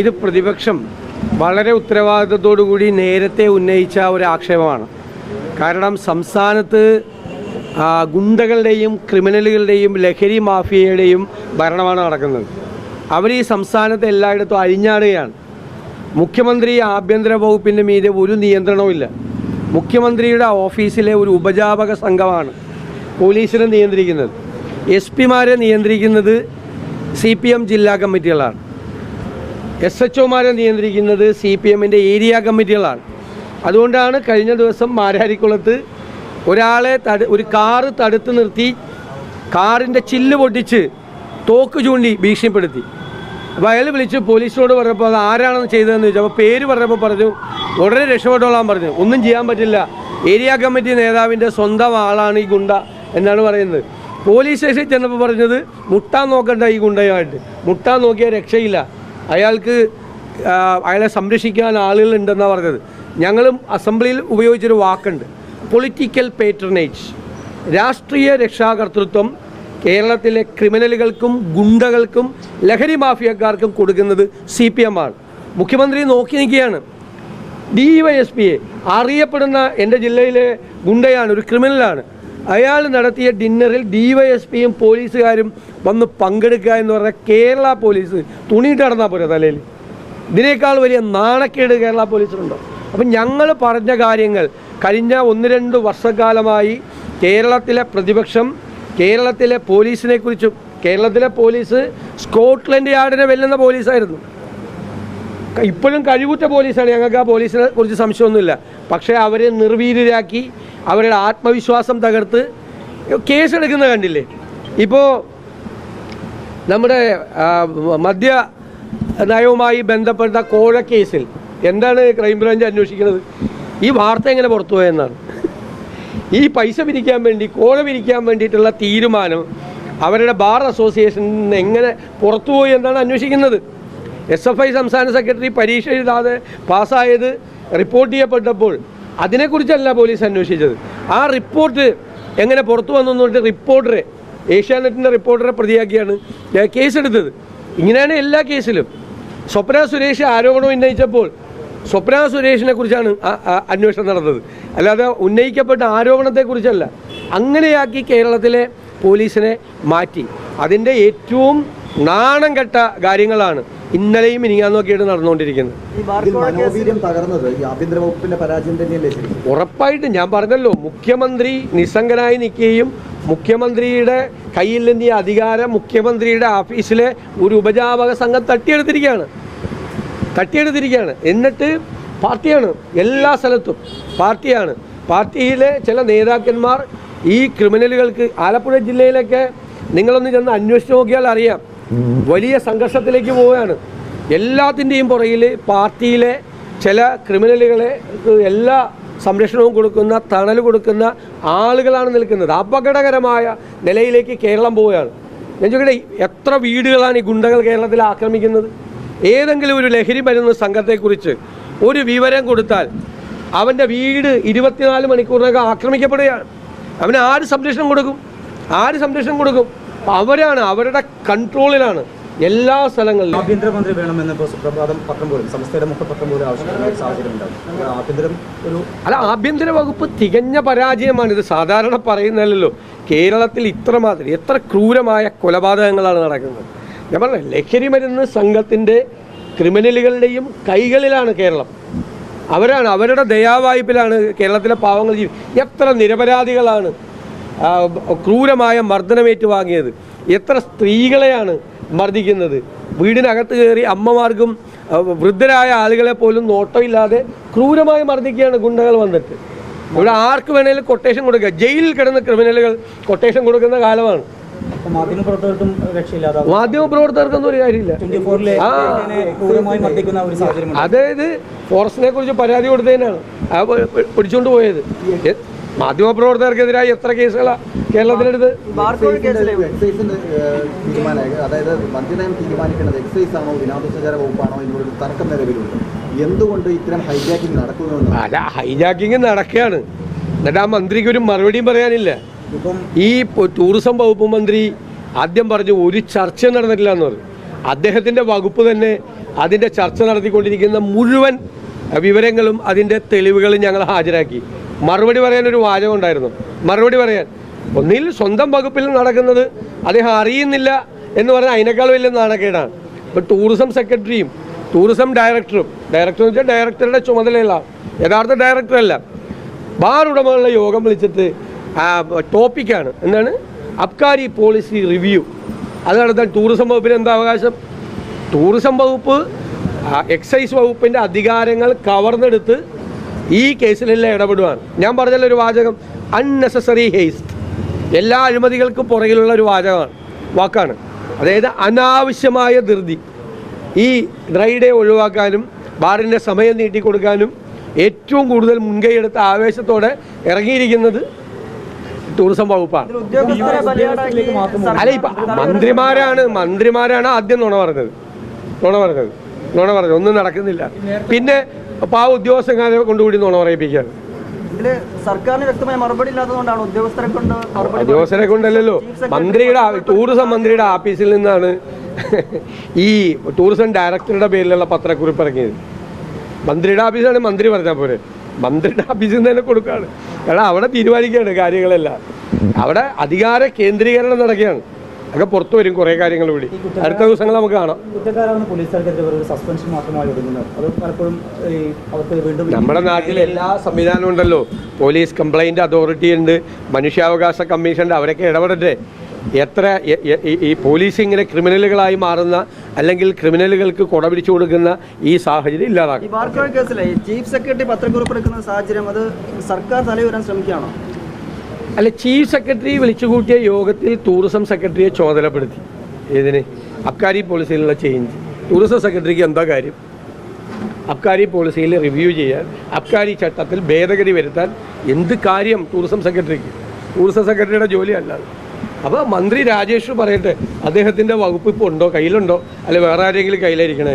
ഇത് പ്രതിപക്ഷം വളരെ ഉത്തരവാദിത്തത്തോടുകൂടി നേരത്തെ ഉന്നയിച്ച ഒരു ആക്ഷേപമാണ്. കാരണം സംസ്ഥാനത്ത് ഗുണ്ടകളുടെയും ക്രിമിനലുകളുടെയും ലഹരി മാഫിയയുടെയും ഭരണമാണ് നടക്കുന്നത്. അവർ ഈ സംസ്ഥാനത്ത് എല്ലായിടത്തും അഴിഞ്ഞാടുകയാണ്. മുഖ്യമന്ത്രി ആഭ്യന്തര വകുപ്പിന്റെ മീതെ ഒരു നിയന്ത്രണവുമില്ല മുഖ്യമന്ത്രിയുടെ ഓഫീസിലെ ഒരു ഉപജാപക സംഘമാണ് പോലീസിനെ നിയന്ത്രിക്കുന്നത്. എസ് പിമാരെ നിയന്ത്രിക്കുന്നത് സി പി എം ജില്ലാ കമ്മിറ്റികളാണ്. എസ് എച്ച് ഒമാരെ നിയന്ത്രിക്കുന്നത് സി പി എമ്മിന്റെ ഏരിയ കമ്മിറ്റികളാണ്. അതുകൊണ്ടാണ് കഴിഞ്ഞ ദിവസം മാരാരിക്കുളത്ത് ഒരാളെ തട ഒരു കാറ് തടുത്ത് നിർത്തി കാറിന്റെ ചില്ല് പൊട്ടിച്ച് തോക്ക് ചൂണ്ടി ഭീഷണിപ്പെടുത്തി. അപ്പോൾ അയാൾ വിളിച്ച് പോലീസിനോട് പറഞ്ഞപ്പോൾ അത് ആരാണെന്ന് ചെയ്തതെന്ന് ചോദിച്ചു. അപ്പോൾ പേര് പറഞ്ഞപ്പോൾ പറഞ്ഞു ഉടനെ രക്ഷപ്പെട്ടോളാൻ പറഞ്ഞു. ഒന്നും ചെയ്യാൻ പറ്റില്ല. ഏരിയ കമ്മിറ്റി നേതാവിന്റെ സ്വന്തം ആളാണ് ഈ ഗുണ്ട എന്നാണ് പറയുന്നത്. പോലീസ് സ്റ്റേഷനിൽ ചെന്നപ്പോൾ പറഞ്ഞത് മുട്ടാൻ നോക്കണ്ട ഈ ഗുണ്ടയുമായിട്ട്. മുട്ടാൻ നോക്കിയാൽ രക്ഷയില്ല. അയാൾക്ക് അയാളെ സംരക്ഷിക്കാൻ ആളുകളുണ്ടെന്നാണ് പറഞ്ഞത്. ഞങ്ങളും അസംബ്ലിയിൽ ഉപയോഗിച്ചൊരു വാക്കുണ്ട്. പൊളിറ്റിക്കൽ പേറ്റർനേജ് രാഷ്ട്രീയ രക്ഷാകർതൃത്വം കേരളത്തിലെ ക്രിമിനലുകൾക്കും ഗുണ്ടകൾക്കും ലഹരി മാഫിയക്കാർക്കും കൊടുക്കുന്നത് സി പി എം ആണ്. മുഖ്യമന്ത്രി നോക്കി നിൽക്കുകയാണ്. ഡി വൈ എസ് പിയെ അറിയപ്പെടുന്ന എന്റെ ജില്ലയിലെ ഗുണ്ടയാണ് ഒരു ക്രിമിനലാണ്. അയാൾ നടത്തിയ ഡിന്നറിൽ ഡി വൈ എസ് പിയും പോലീസുകാരും വന്ന് പങ്കെടുക്കുക എന്ന് പറഞ്ഞാൽ കേരള പോലീസ് തുണിയിട്ട് നടന്നാൽ പോരാ തലയിൽ? ഇതിനേക്കാൾ വലിയ നാണക്കേട് കേരള പോലീസിനുണ്ടോ? അപ്പം ഞങ്ങൾ പറഞ്ഞ കാര്യങ്ങൾ കഴിഞ്ഞ ഒന്ന് രണ്ട് വർഷക്കാലമായി കേരളത്തിലെ പ്രതിപക്ഷം കേരളത്തിലെ പോലീസിനെ കുറിച്ചും കേരളത്തിലെ പോലീസ് സ്കോട്ട്ലൻഡ് യാർഡിനെ വെല്ലുന്ന പോലീസായിരുന്നു. ഇപ്പോഴും കഴിവുറ്റ പോലീസാണ്. ഞങ്ങൾക്ക് ആ പോലീസിനെ കുറിച്ച് സംശയമൊന്നുമില്ല. പക്ഷേ അവരെ നിർവീര്യരാക്കി അവരുടെ ആത്മവിശ്വാസം തകർത്ത് കേസെടുക്കുന്ന കണ്ടില്ലേ? ഇപ്പോൾ നമ്മുടെ മദ്യ നയവുമായി ബന്ധപ്പെട്ട കോഴ കേസിൽ എന്താണ് ക്രൈംബ്രാഞ്ച് അന്വേഷിക്കുന്നത്? ഈ വാർത്ത എങ്ങനെ പുറത്തു പോയെന്നാണ്. ഈ പൈസ പിരിക്കാൻ വേണ്ടി കോഴ പിരിക്കാൻ വേണ്ടിയിട്ടുള്ള തീരുമാനം അവരുടെ ബാർ അസോസിയേഷൻ എങ്ങനെ പുറത്തുപോയി എന്നാണ് അന്വേഷിക്കുന്നത്. എസ് എഫ് ഐ സംസ്ഥാന സെക്രട്ടറി പരീക്ഷ എഴുതാതെ പാസ്സായത് റിപ്പോർട്ട് ചെയ്യപ്പെട്ടപ്പോൾ അതിനെക്കുറിച്ചല്ല പോലീസ് അന്വേഷിച്ചത്. ആ റിപ്പോർട്ട് എങ്ങനെ പുറത്തു വന്നു പറഞ്ഞിട്ട് റിപ്പോർട്ടറെ ഏഷ്യാനെറ്റിന്റെ റിപ്പോർട്ടറെ പ്രതിയാക്കിയാണ് കേസെടുത്തത്. ഇങ്ങനെയാണ് എല്ലാ കേസിലും. സ്വപ്ന സുരേഷ് ആരോപണം ഉന്നയിച്ചപ്പോൾ സ്വപ്ന സുരേഷിനെ കുറിച്ചാണ് അന്വേഷണം നടന്നത്. അല്ലാതെ ഉന്നയിക്കപ്പെട്ട ആരോപണത്തെക്കുറിച്ചല്ല. അങ്ങനെയാക്കി കേരളത്തിലെ പോലീസിനെ മാറ്റി. അതിന്റെ ഏറ്റവും നാണം കെട്ട കാര്യങ്ങളാണ്. ഇന്നലെയും ഇനിയാന്നൊക്കെയാണ് നടന്നുകൊണ്ടിരിക്കുന്നത് ഉറപ്പായിട്ടും ഞാൻ പറഞ്ഞല്ലോ മുഖ്യമന്ത്രി നിസ്സംഗനായി നിൽക്കുകയും മുഖ്യമന്ത്രിയുടെ കയ്യിൽ നിന്ന് ഈ അധികാരം മുഖ്യമന്ത്രിയുടെ ഓഫീസിലെ ഒരു ഉപജാപക സംഘം തട്ടിയെടുത്തിരിക്കുകയാണ്. തട്ടിയെടുത്തിരിക്കുകയാണ്. എന്നിട്ട് പാർട്ടിയാണ് എല്ലാ സ്ഥലത്തും പാർട്ടിയാണ്. പാർട്ടിയിലെ ചില നേതാക്കന്മാർ ഈ ക്രിമിനലുകൾക്ക് ആലപ്പുഴ ജില്ലയിലൊക്കെ നിങ്ങളൊന്ന് ചെന്ന് അന്വേഷിച്ച് നോക്കിയാൽ അറിയാം. വലിയ സംഘർഷത്തിലേക്ക് പോവുകയാണ്. എല്ലാത്തിന്റെയും പുറകിൽ പാർട്ടിയിലെ ചില ക്രിമിനലുകളെ എല്ലാ സംരക്ഷണവും കൊടുക്കുന്ന തണൽ കൊടുക്കുന്ന ആളുകളാണ് നിൽക്കുന്നത്. അപകടകരമായ നിലയിലേക്ക് കേരളം പോവുകയാണ്. ഞാൻ ചോദിക്കട്ടെ എത്ര വീടുകളാണ് ഈ ഗുണ്ടകൾ കേരളത്തിൽ ആക്രമിക്കുന്നത്? ഏതെങ്കിലും ഒരു ലഹരി മരുന്ന് സംഘത്തെക്കുറിച്ച് ഒരു വിവരം കൊടുത്താൽ അവന്റെ വീട് ഇരുപത്തിനാല് മണിക്കൂറിനകം ആക്രമിക്കപ്പെടുകയാണ്. അവന് ആര് സംരക്ഷണം കൊടുക്കും? ആര് സംരക്ഷണം കൊടുക്കും? അവരാണ് അവരുടെ കൺട്രോളിലാണ് എല്ലാ സ്ഥലങ്ങളിലും. ആഭ്യന്തരമന്ത്രി വേണമെന്ന് സുപ്രഭാതം പത്രം പോലും സംസ്ഥയുടെ മുഖപത്രം പോലും ആവശ്യപ്പെടുന്ന സാഹചര്യം ഉണ്ടാകും. ആഭ്യന്തരം ഒരു അല്ല ആഭ്യന്തര വകുപ്പ് തികഞ്ഞ പരാജയമാണ് ഇത് സാധാരണ പറയുന്നതല്ലോ കേരളത്തിൽ ഇത്രമാതിരി എത്ര ക്രൂരമായ കൊലപാതകങ്ങളാണ് നടക്കുന്നത്. ഞാൻ പറഞ്ഞ ലഹരി മരുന്ന് സംഘത്തിന്റെ ക്രിമിനലുകളുടെയും കൈകളിലാണ് കേരളം. അവരാണ് അവരുടെ ദയാവായ്പിലാണ് കേരളത്തിലെ പാവങ്ങൾ എത്ര നിരപരാധികളാണ്. ക്രൂരമായ മർദ്ദനമേറ്റ് വാങ്ങിയത്. എത്ര സ്ത്രീകളെയാണ് മർദ്ദിക്കുന്നത്? വീടിനകത്ത് കയറി അമ്മമാർക്കും വൃദ്ധരായ ആളുകളെ പോലും നോട്ടമില്ലാതെ ക്രൂരമായി മർദ്ദിക്കുകയാണ് ഗുണ്ടകൾ വന്നിട്ട്. ഇവിടെ ആർക്ക് വേണേലും കൊട്ടേഷൻ കൊടുക്കുക. ജയിലിൽ കിടന്ന ക്രിമിനലുകൾ കൊട്ടേഷൻ കൊടുക്കുന്ന കാലമാണ്. മാധ്യമപ്രവർത്തകർക്കും മാധ്യമപ്രവർത്തകർക്കൊന്നും ഒരു കാര്യമില്ല. അതായത് ഫോറസ്റ്റിനെ കുറിച്ച് പരാതി കൊടുത്തതിനാണ്. പിടിച്ചുകൊണ്ട് പോയത്. മാധ്യമപ്രവർത്തകർക്കെതിരായി എത്ര കേസുകളാണ് കേരളത്തിലെടുത്ത്? അതായത് മദ്യനയം തീരുമാനിക്കുന്നത് എക്സൈസ് ആണോ വിനോദസഞ്ചാര വകുപ്പാണോ എന്നൊരു തർക്കം നിലവിലുണ്ട്. എന്തുകൊണ്ട് ഇത്തരം ഹൈജാക്കിംഗ് നടക്കുന്നുവെന്ന്? അല്ല ഹൈജാക്കിങ് നടക്കുകയാണ്. എന്നിട്ട് ആ മന്ത്രിക്ക് ഒരു മറുപടിയും പറയാനില്ല. ഈ ടൂറിസം വകുപ്പ് മന്ത്രി ആദ്യം പറഞ്ഞു ഒരു ചർച്ച നടന്നിട്ടില്ല എന്ന് പറഞ്ഞു. അദ്ദേഹത്തിന്റെ വകുപ്പ് തന്നെ അതിന്റെ ചർച്ച നടത്തിക്കൊണ്ടിരിക്കുന്ന മുഴുവൻ വിവരങ്ങളും അതിന്റെ തെളിവുകളും ഞങ്ങൾ ഹാജരാക്കി. മറുപടി പറയാൻ ഒരു വാചകം ഉണ്ടായിരുന്നു. മറുപടി പറയാൻ ഒന്നിൽ സ്വന്തം വകുപ്പിൽ നടക്കുന്നത് അദ്ദേഹം അറിയുന്നില്ല എന്ന് പറഞ്ഞാൽ അതിനേക്കാൾ വലിയ നാണക്കേടാണ്. ഇപ്പം ടൂറിസം സെക്രട്ടറിയും ടൂറിസം ഡയറക്ടറും ഡയറക്ടർ എന്ന് വെച്ചാൽ ഡയറക്ടറുടെ ചുമതലയുള്ള യഥാർത്ഥ ഡയറക്ടറല്ല ബാർ ഉടമകളുടെ യോഗം വിളിച്ചിട്ട് ടോപ്പിക്കാണ് എന്താണ്? അബ്കാരി പോളിസി റിവ്യൂ അത് നടത്താൻ ടൂറിസം വകുപ്പിന് എന്താ അവകാശം? ടൂറിസം വകുപ്പ് എക്സൈസ് വകുപ്പിന്റെ അധികാരങ്ങൾ കവർന്നെടുത്ത് ഈ കേസിലെല്ലാം ഇടപെടുവാൻ. ഞാൻ പറഞ്ഞല്ലോ ഒരു വാചകം അൺനെസസറി ഹേസ്റ്റ്. എല്ലാ അഴിമതികൾക്കും പുറകിലുള്ള ഒരു വാചകമാണ് വാക്കാണ്. അതായത് അനാവശ്യമായ ധൃതി. ഈ ഡ്രൈ ഡേ ഒഴിവാക്കാനും ബാറിന്റെ സമയം നീട്ടിക്കൊടുക്കാനും ഏറ്റവും കൂടുതൽ മുൻകൈയെടുത്ത ആവേശത്തോടെ ഇറങ്ങിയിരിക്കുന്നത് ടൂറിസം വകുപ്പാണ്. അല്ല ഇപ്പം മന്ത്രിമാരാണ് മന്ത്രിമാരാണ് ആദ്യം നുണ പറഞ്ഞത്. നുണ പറഞ്ഞത്. നുണ പറഞ്ഞത്. ഒന്നും നടക്കുന്നില്ല. പിന്നെ പാവ ഉദ്യോഗസ്ഥന്മാരെ കൊണ്ടുകൂടി എന്നാണ് പറയിപ്പിക്കുകയാണ് സർക്കാരിന് വ്യക്തമായ മറുപടി ഇല്ലാത്തതുകൊണ്ടാണ് ഉദ്യോഗസ്ഥരെ കൊണ്ട് ഉദ്യോഗസ്ഥരെ കൊണ്ടല്ലല്ലോ. മന്ത്രിയുടെ ടൂറിസം മന്ത്രിയുടെ ആഫീസിൽ നിന്നാണ് ഈ ടൂറിസം ഡയറക്ടറുടെ പേരിലുള്ള പത്രക്കുറിപ്പ് ഇറങ്ങിയത്. മന്ത്രിയുടെ ഓഫീസാണ് മന്ത്രി പറഞ്ഞാൽ പോരെ. മന്ത്രിയുടെ ഓഫീസിൽ നിന്ന് തന്നെ കൊടുക്കുകയാണ് കാരണം അവിടെ തീരുമാനിക്കുകയാണ് കാര്യങ്ങളെല്ലാം. അവിടെ അധികാര കേന്ദ്രീകരണം നടക്കുകയാണ്. അതൊക്കെ പുറത്തു വരും കുറേ കാര്യങ്ങൾ കൂടി അടുത്ത ദിവസങ്ങൾ നമുക്ക് കാണാം. നമ്മുടെ നാട്ടിൽ എല്ലാ സംവിധാനവും ഉണ്ടല്ലോ. പോലീസ് കംപ്ലൈന്റ് അതോറിറ്റി ഉണ്ട് മനുഷ്യാവകാശ കമ്മീഷൻ ഉണ്ട് അവരൊക്കെ ഇടപെടട്ടെ. എത്ര ഈ- പോലീസ് ഇങ്ങനെ ക്രിമിനലുകളായി മാറുന്ന അല്ലെങ്കിൽ ക്രിമിനലുകൾക്ക് കൊട പിടിച്ചു കൊടുക്കുന്ന ഈ സാഹചര്യം ഇല്ലാതാക്കും. ചീഫ് സെക്രട്ടറി പത്രക്കുറിപ്പ് എടുക്കുന്ന സാഹചര്യം അത് സർക്കാർ തലവരാൻ ശ്രമിക്കുകയാണോ? അല്ല ചീഫ് സെക്രട്ടറി വിളിച്ചുകൂട്ടിയ യോഗത്തിൽ ടൂറിസം സെക്രട്ടറിയെ ചുമതലപ്പെടുത്തി. ഇതിന് അബ്കാരി പോളിസിയിലുള്ള ചേഞ്ച് ടൂറിസം സെക്രട്ടറിക്ക് എന്താ കാര്യം? അബ്കാരി പോളിസിയിൽ റിവ്യൂ ചെയ്യാൻ അബ്കാരി ചട്ടത്തിൽ ഭേദഗതി വരുത്താൻ എന്ത് കാര്യം ടൂറിസം സെക്രട്ടറിക്ക് ടൂറിസം സെക്രട്ടറിയുടെ ജോലിയല്ല അപ്പോൾ മന്ത്രി രാജേഷ് പറയട്ടെ അദ്ദേഹത്തിന്റെ വകുപ്പ് ഇപ്പോൾ ഉണ്ടോ? കയ്യിലുണ്ടോ? അല്ലെ വേറെ ആരെങ്കിലും കയ്യിലായിരിക്കണേ